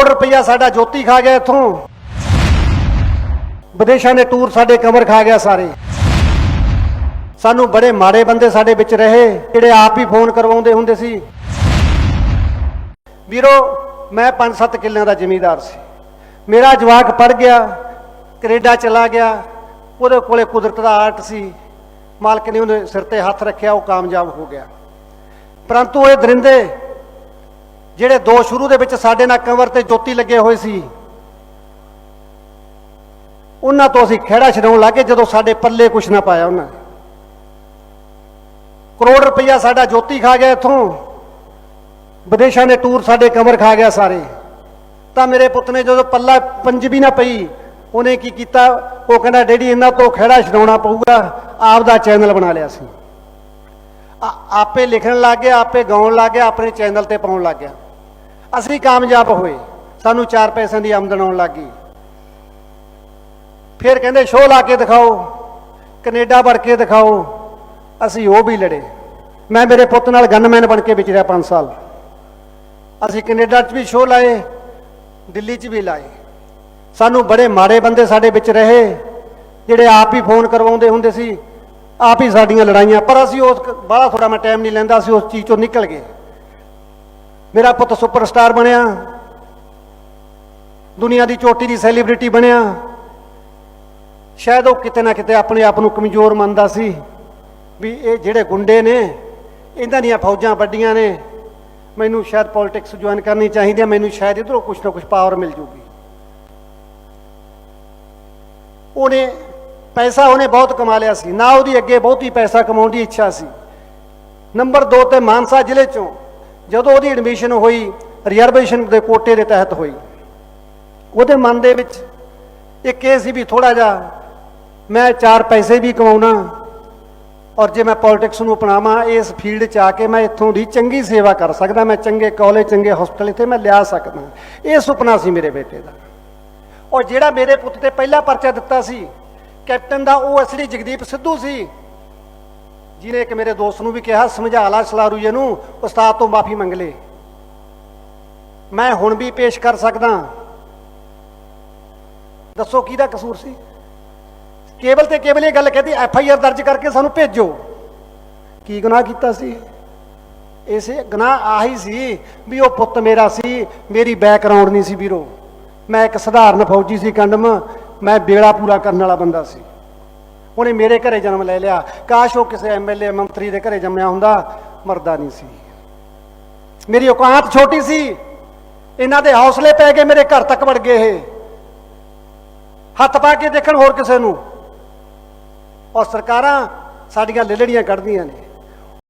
ਕਰੋੜ ਰੁਪਈਆ ਸਾਡਾ ਜੋਤੀ ਖਾ ਗਿਆ ਇੱਥੋਂ। ਵਿਦੇਸ਼ਾਂ ਦੇ ਟੂਰ ਸਾਡੇ ਕਮਰ ਖਾ ਗਿਆ ਸਾਰੇ। ਸਾਨੂੰ ਬੜੇ ਮਾੜੇ ਬੰਦੇ ਸਾਡੇ ਵਿੱਚ ਰਹੇ, ਜਿਹੜੇ ਆਪ ਹੀ ਫੋਨ ਕਰਵਾਉਂਦੇ ਹੁੰਦੇ ਸੀ। ਵੀਰੋ, ਮੈਂ 5-7 ਕਿੱਲਿਆਂ ਦਾ ਜ਼ਮੀਂਦਾਰ ਸੀ। ਮੇਰਾ ਜਵਾਕ ਪੜ ਗਿਆ, ਕੈਨੇਡਾ ਚਲਾ ਗਿਆ, ਉਹਦੇ ਕੋਲੇ ਕੁਦਰਤ ਦਾ ਆਰਟ ਸੀ। ਮਾਲਕ ਨੇ ਉਹਨੇ ਸਿਰ ਤੇ ਹੱਥ ਰੱਖਿਆ, ਉਹ ਕਾਮਯਾਬ ਹੋ ਗਿਆ। ਪਰੰਤੂ ਇਹ ਦਰਿੰਦੇ ਜਿਹੜੇ ਦੋ ਸ਼ੁਰੂ ਦੇ ਵਿੱਚ ਸਾਡੇ ਨਾਲ ਕੰਵਰ ਤੇ ਜੋਤੀ ਲੱਗੇ ਹੋਏ ਸੀ, ਉਹਨਾਂ ਤੋਂ ਅਸੀਂ ਖਹਿੜਾ ਛਡਾਉਣ ਲੱਗੇ ਜਦੋਂ ਸਾਡੇ ਪੱਲੇ ਕੁਛ ਨਾ ਪਾਇਆ ਉਹਨਾਂ ਨੇ। ਕਰੋੜ ਰੁਪਈਆ ਸਾਡਾ ਜੋਤੀ ਖਾ ਗਿਆ ਇੱਥੋਂ, ਵਿਦੇਸ਼ਾਂ ਦੇ ਟੂਰ ਸਾਡੇ ਕਵਰ ਖਾ ਗਿਆ ਸਾਰੇ। ਤਾਂ ਮੇਰੇ ਪੁੱਤ ਨੇ ਜਦੋਂ ਪੱਲਾ ਪੰਜਵੀ ਨਾ ਪਈ, ਉਹਨੇ ਕੀ ਕੀਤਾ? ਉਹ ਕਹਿੰਦਾ, ਡੈਡੀ, ਇਹਨਾਂ ਤੋਂ ਖਹਿੜਾ ਛਡਾਉਣਾ ਪਊਗਾ। ਆਪ ਦਾ ਚੈਨਲ ਬਣਾ ਲਿਆ ਸੀ। ਆਪੇ ਲਿਖਣ ਲੱਗ ਗਿਆ, ਆਪੇ ਗਾਉਣ ਲੱਗ ਗਿਆ, ਆਪਣੇ ਚੈਨਲ ਤੇ ਪਾਉਣ ਲੱਗ ਗਿਆ। ਅਸੀਂ ਕਾਮਯਾਬ ਹੋਏ। ਸਾਨੂੰ 4 ਪੈਸਿਆਂ ਦੀ ਆਮਦਨ ਆਉਣ ਲੱਗ ਗਈ। ਫਿਰ ਕਹਿੰਦੇ, ਸ਼ੋਅ ਲਾ ਕੇ ਦਿਖਾਓ, ਕੈਨੇਡਾ ਵੜ ਕੇ ਦਿਖਾਓ, ਅਸੀਂ ਉਹ ਵੀ ਲੜੇ। ਮੈਂ ਮੇਰੇ ਪੁੱਤ ਨਾਲ ਗਨਮੈਨ ਬਣ ਕੇ ਵਿਚਰਿਆ 5 ਸਾਲ। ਅਸੀਂ ਕੈਨੇਡਾ 'ਚ ਵੀ ਸ਼ੋਅ ਲਾਏ, ਦਿੱਲੀ 'ਚ ਵੀ ਲਾਏ। ਸਾਨੂੰ ਬੜੇ ਮਾੜੇ ਬੰਦੇ ਸਾਡੇ ਵਿੱਚ ਰਹੇ, ਜਿਹੜੇ ਆਪ ਹੀ ਫੋਨ ਕਰਵਾਉਂਦੇ ਹੁੰਦੇ ਸੀ, ਆਪ ਹੀ ਸਾਡੀਆਂ ਲੜਾਈਆਂ। ਪਰ ਅਸੀਂ ਉਸ ਬਾਹਲਾ ਥੋੜਾ ਮੈਂ ਟਾਈਮ ਨਹੀਂ ਲੈਂਦਾ, ਅਸੀਂ ਉਸ ਚੀਜ਼ ਤੋਂ ਨਿਕਲ ਗਏ। ਮੇਰਾ ਪੁੱਤ ਸੁਪਰਸਟਾਰ ਬਣਿਆ। ਦੁਨੀਆ ਦੀ ਚੋਟੀ ਦੀ ਸੈਲੀਬ੍ਰਿਟੀ ਬਣਿਆ। ਸ਼ਾਇਦ ਉਹ ਕਿਤੇ ਨਾ ਕਿਤੇ ਆਪਣੇ ਆਪ ਨੂੰ ਕਮਜ਼ੋਰ ਮੰਨਦਾ ਸੀ ਵੀ ਇਹ ਜਿਹੜੇ ਗੁੰਡੇ ਨੇ, ਇਹਨਾਂ ਦੀਆਂ ਫੌਜਾਂ ਵੱਡੀਆਂ ਨੇ। ਮੈਨੂੰ ਸ਼ਾਇਦ ਪੋਲਿਟਿਕਸ ਜੁਆਇਨ ਕਰਨੀ ਚਾਹੀਦੀ ਹੈ ਮੈਨੂੰ ਸ਼ਾਇਦ ਇਧਰੋਂ ਕੁਝ ਨਾ ਕੁਝ ਪਾਵਰ ਮਿਲ ਜੂਗੀ। ਉਹਨੇ ਪੈਸਾ ਉਹਨੇ ਬਹੁਤ ਕਮਾ ਲਿਆ ਸੀ। ਨਾ ਉਹਦੀ ਅੱਗੇ ਬਹੁਤੀ ਪੈਸਾ ਕਮਾਉਣ ਦੀ ਇੱਛਾ ਸੀ। ਨੰਬਰ 2 ਤੇ ਮਾਨਸਾ ਜ਼ਿਲ੍ਹੇ ਚੋਂ ਜਦੋਂ ਉਹਦੀ ਐਡਮਿਸ਼ਨ ਹੋਈ ਰਿਜ਼ਰਵੇਸ਼ਨ ਦੇ ਕੋਟੇ ਦੇ ਤਹਿਤ ਹੋਈ। ਉਹਦੇ ਮਨ ਦੇ ਵਿੱਚ ਇੱਕ ਇਹ ਸੀ ਵੀ ਥੋੜਾ ਜਿਹਾ ਮੈਂ ਚਾਰ ਪੈਸੇ ਵੀ ਕਮਾਉਣਾ ਔਰ ਜੇ ਮੈਂ ਪੋਲਿਟਿਕਸ ਨੂੰ ਅਪਣਾਵਾਂ, ਇਸ ਫੀਲਡ 'ਚ ਆ ਕੇ ਮੈਂ ਇੱਥੋਂ ਦੀ ਚੰਗੀ ਸੇਵਾ ਕਰ ਸਕਦਾ, ਮੈਂ ਚੰਗੇ ਕਾਲਜ ਚੰਗੇ ਹਸਪਤਾਲ ਇੱਥੇ ਮੈਂ ਲਿਆ ਸਕਦਾ। ਇਹ ਸੁਪਨਾ ਸੀ ਮੇਰੇ ਬੇਟੇ ਦਾ। ਔਰ ਜਿਹੜਾ ਮੇਰੇ ਪੁੱਤ ਤੇ ਪਹਿਲਾ ਪਰਚਾ ਦਿੱਤਾ ਸੀ, ਕੈਪਟਨ ਦਾ, ਉਹ ਅਸਲੀ ਜਗਦੀਪ ਸਿੱਧੂ ਸੀ। ਜਿਹਨੇ ਇੱਕ ਮੇਰੇ ਦੋਸਤ ਨੂੰ ਵੀ ਕਿਹਾ, ਸਮਝਾ ਲਾ ਸਲਾਰੂ ਜੀ ਨੂੰ, ਉਸਤਾਦ ਤੋਂ ਮਾਫੀ ਮੰਗ ਲੈ। ਮੈਂ ਹੁਣ ਵੀ ਪੇਸ਼ ਕਰ ਸਕਦਾ। ਦੱਸੋ ਕਿਹਦਾ ਕਸੂਰ ਸੀ? ਕੇਵਲ ਤੇ ਕੇਵਲ ਇਹ ਗੱਲ ਕਹਦੀ ਐਫ ਆਈ ਆਰ ਦਰਜ ਕਰਕੇ ਸਾਨੂੰ ਭੇਜੋ। ਕੀ ਗੁਨਾਹ ਕੀਤਾ ਸੀ? ਇਸੇ ਗੁਨਾਹ ਆਹੀ ਸੀ ਵੀ ਉਹ ਪੁੱਤ ਮੇਰਾ ਸੀ, ਮੇਰੀ ਬੈਕਗ੍ਰਾਉਂਡ ਨਹੀਂ ਸੀ ਵੀਰੋ। ਮੈਂ ਇੱਕ ਸਧਾਰਨ ਫੌਜੀ ਸੀ, ਕੰਡਮ। ਮੈਂ ਬੇੜਾ ਪੂਰਾ ਕਰਨ ਵਾਲਾ ਬੰਦਾ ਸੀ। ਉਹਨੇ ਮੇਰੇ ਘਰੇ ਜਨਮ ਲੈ ਲਿਆ। ਕਾਸ਼ ਉਹ ਕਿਸੇ ਐਮਐਲਏ ਮੰਤਰੀ ਦੇ ਘਰੇ ਜੰਮਿਆ ਹੁੰਦਾ, ਮਰਦਾ ਨਹੀਂ ਸੀ। ਮੇਰੀ ਔਕਾਤ ਛੋਟੀ ਸੀ। ਇਹਨਾਂ ਦੇ ਹੌਸਲੇ ਪੈ ਕੇ ਮੇਰੇ ਘਰ ਤੱਕ ਵੜ ਗਏ ਇਹ। ਹੱਥ ਪਾ ਕੇ ਦੇਖਣ ਹੋਰ ਕਿਸੇ ਨੂੰ। ਔਰ ਸਰਕਾਰਾਂ ਸਾਡੀਆਂ ਲਿਲੜੀਆਂ ਕੱਢਦੀਆਂ ਨੇ।